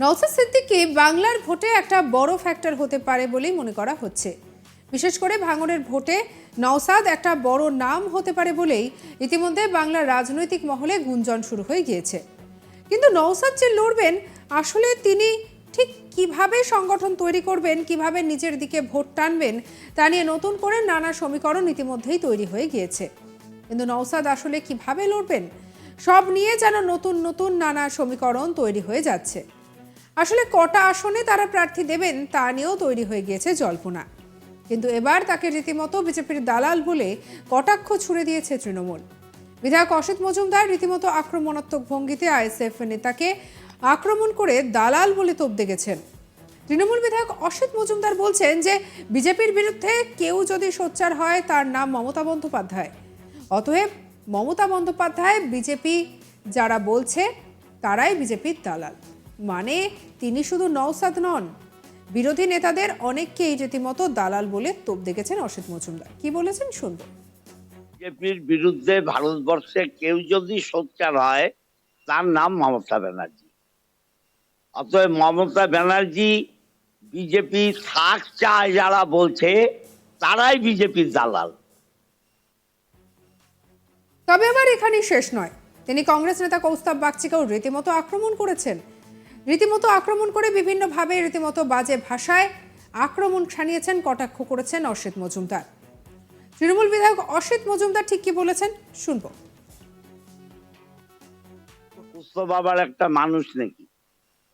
নওসাদ সিদ্দিকী বাংলার ভোটে একটা বড় ফ্যাক্টর হতে পারে বলেই মনে করা হচ্ছে। বিশেষ করে ভাঙনের ভোটে নওসাদ একটা বড় নাম হতে পারে বলেই ইতিমধ্যে বাংলার রাজনৈতিক মহলে গুঞ্জন শুরু হয়ে গিয়েছে। কিন্তু নওসাদ যে লড়বেন, আসলে তিনি ঠিক কীভাবে সংগঠন তৈরি করবেন, কীভাবে নিজের দিকে ভোট টানবেন, তা নিয়ে নতুন করে নানা সমীকরণ ইতিমধ্যেই তৈরি হয়ে গিয়েছে। কিন্তু নওসাদ আসলে কীভাবে লড়বেন, সব নিয়ে যেন নতুন নতুন নানা সমীকরণ তৈরি হয়ে যাচ্ছে। আসলে কটা আসনে তারা প্রার্থী দেবেন তা নিয়েও তৈরি হয়ে গিয়েছে জল্পনা। কিন্তু এবার তাকে রীতিমতো বিজেপির দালাল বলে কটাক্ষ ছুড়ে দিয়েছে তৃণমূল। বিধায়ক অসিত মজুমদার রীতিমতো আক্রমণাত্মক ভঙ্গিতে আইএসএফ নেতাকে আক্রমণ করে দালাল বলে তোপ দেখেছেন তৃণমূল বিধায়ক অসিত মজুমদার বলছেন যে বিজেপির বিরুদ্ধে কেউ যদি সোচ্চার হয় তার নাম মমতা বন্দ্যোপাধ্যায়। অতএব মমতা বন্দ্যোপাধ্যায় বিজেপি যারা বলছে তারাই বিজেপির দালাল। মানে তিনি শুধু নওসাদ নন বিরোধী নেতাদের অনেককেই রীতিমতো দালাল বলে তোপ দেখেছেন অসিত মজুমদার। কি বলেছেন শুনব। বিজেপির বিরুদ্ধে ভারতবর্ষে কেউ যদি সোচ্চার হয় তার নাম মমতা ব্যানার্জি। অতএব মমতা ব্যানার্জি বিজেপি থাক চায় যারা বলছে তারাই বিজেপির দালাল। তবে আবার এখানেই শেষ নয়। তিনি কংগ্রেস নেতা কৌস্তাব বাগচিকেও রীতিমতো আক্রমণ করেছেন। রীতিমতো আক্রমণ করে বিভিন্নভাবে রীতিমতো বাজে ভাষায় আক্রমণ শানিয়েছেন কটাক্ষ করেছেন অসিত মজুমদার। তৃণমূল বিধায়ক অসিত মজুমদার ঠিক কি বলেছেন? শুনব। কুস্ত বাবার একটা মানুষ নাকি?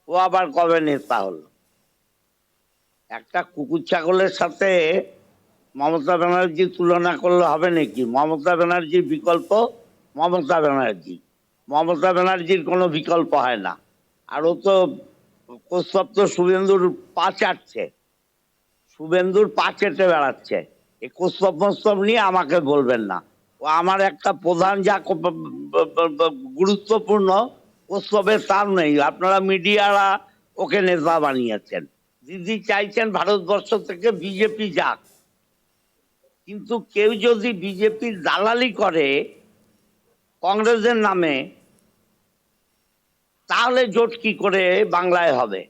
ও আবার কবে নেতা হলো? একটা কুকুর ছাগলের সাথে মমতা ব্যানার্জি তুলনা করলে হবে নাকি? মমতা ব্যানার্জির বিকল্প? মমতা ব্যানার্জি। মমতা ব্যানার্জির কোনো বিকল্প হয় না। আর ও তো কৌস্তব তো শুভেন্দুর পা চাটছে। শুভেন্দুর পা চেটে বেড়াচ্ছে। এই কৌস্তব মোস্তব নিয়ে আমাকে বলবেন না। ও আমার একটা প্রধান যা গুরুত্বপূর্ণ কৌস্তবের তার নেই। আপনারা মিডিয়ারা ওকে নেতা বানিয়েছেন। দিদি চাইছেন ভারতবর্ষ থেকে বিজেপি যাক। কিন্তু কেউ যদি বিজেপির দালালি করে, কংগ্রেসের নামে তাহলে জোট কি করে বাংলায় হবে?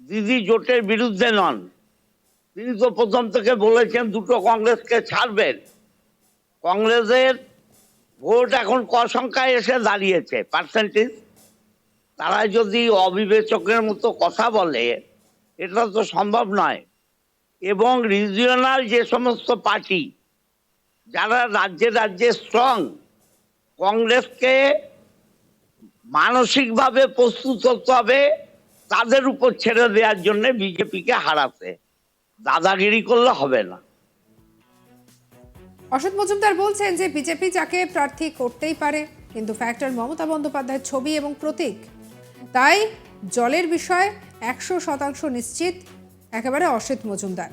দিদি জোটের বিরুদ্ধে নন। তিনি তো প্রথম থেকে বলেছেন দুটো কংগ্রেসকে ছাড়বেন। কংগ্রেসের ভোট এখন ক সংখ্যায় এসে দাঁড়িয়েছে? পার্সেন্টেজ তারা যদি অবিবেচকের মতো কথা বলে, এটা তো সম্ভব নয়। এবং রিজিওনাল যে সমস্ত পার্টি যারা রাজ্যে রাজ্যে স্ট্রং কংগ্রেসকে মানসিকভাবে প্রস্তুত হতে হবে, তাদের উপর ছেড়ে দেওয়ার জন্য বিজেপিকে হারাতে। দাদাগিরি করলে হবে না। অসিত মজুমদার বলছেন যে বিজেপি যাকে প্রার্থী করতেই পারে, কিন্তু ফ্যাক্টর মমতা বন্দ্যোপাধ্যায়ের ছবি এবং প্রতীক। তাই জলের বিষয়ে একশো শতাংশ নিশ্চিত, একেবারে অসিত মজুমদার।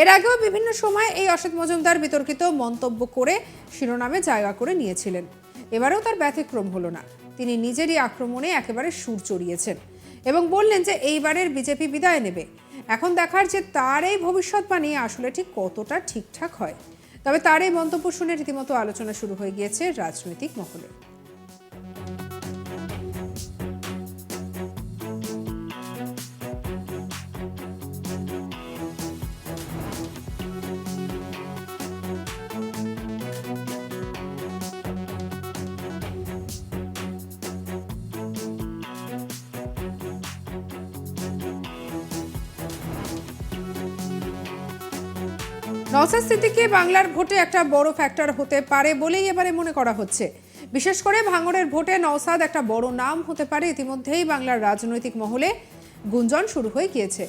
এর আগেও বিভিন্ন সময় এই অসিত মজুমদার বিতর্কিত মন্তব্য করে শিরোনামে জায়গা করে নিয়েছিলেন। এবারেও তার ব্যতিক্রম হলো না। তিনি নিজেরই আক্রমণে একেবারে সুর চড়িয়েছেন এবং বললেন যে এইবারের বিজেপি বিদায় নেবে। এখন দেখার যে তার এই ভবিষ্যৎবাণী আসলে ঠিক কতটা ঠিকঠাক হয়। তবে তার এই মন্তব্য শুনে রীতিমতো আলোচনা শুরু হয়ে গিয়েছে রাজনৈতিক মহলে। নওসাদ সিদ্দিকী বাংলার ভোটে একটা বড় ফ্যাক্টর হতে পারে বলেই এবারে মনে করা হচ্ছে। বিশেষ করে ভাঙড়ের ভোটে নওসাদ একটা বড় নাম হতে পারে, ইতিমধ্যেই বাংলার রাজনৈতিক মহলে গুঞ্জন শুরু হয়ে গিয়েছে।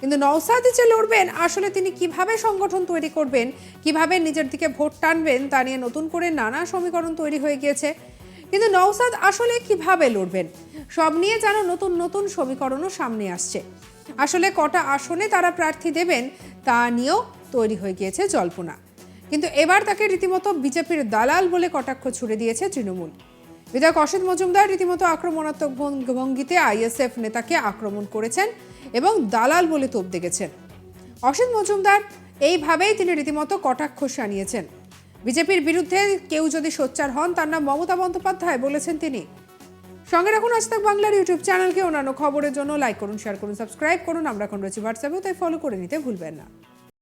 কিন্তু নওসাদই যে লড়বেন, আসলে তিনি কীভাবে সংগঠন তৈরি করবেন, কীভাবে নিজের দিকে ভোট টানবেন, তা নিয়ে নতুন করে নানা সমীকরণ তৈরি হয়ে গিয়েছে। কিন্তু নওসাদ আসলে কীভাবে লড়বেন, সব নিয়ে যেন নতুন নতুন সমীকরণও সামনে আসছে। আসলে কটা আসনে তারা প্রার্থী দেবেন, তা নিয়েও তৈরি হয়ে গিয়েছে জল্পনা। কিন্তু এবার তাকে রীতিমতো বিজেপির দালাল বলে কটাক্ষ ছুড়ে দিয়েছে তৃণমূল। বিধায়ক অসিত মজুমদার রীতিমতো আক্রমণাত্মক ভঙ্গ- ভঙ্গিতে আইএসএফ নেতাকে আক্রমণ করেছেন এবং দালাল বলে তোপ দেখেছেন অসিত মজুমদার এইভাবেই তিনি রীতিমতো কটাক্ষ শানিয়েছেন। বিজেপির বিরুদ্ধে কেউ যদি সোচ্চার হন, তার নাম মমতা বন্দ্যোপাধ্যায় বলেছেন তিনি। সঙ্গে রাখুন আজ তাক বাংলার ইউটিউব চ্যানেলকে। অন্যান্য খবরের জন্য লাইক করুন, শেয়ার করুন, সাবস্ক্রাইব করুন। আমরা এখন রয়েছি হোয়াটসঅ্যাপেও তাই ফলো করে নিতে ভুলবেন না।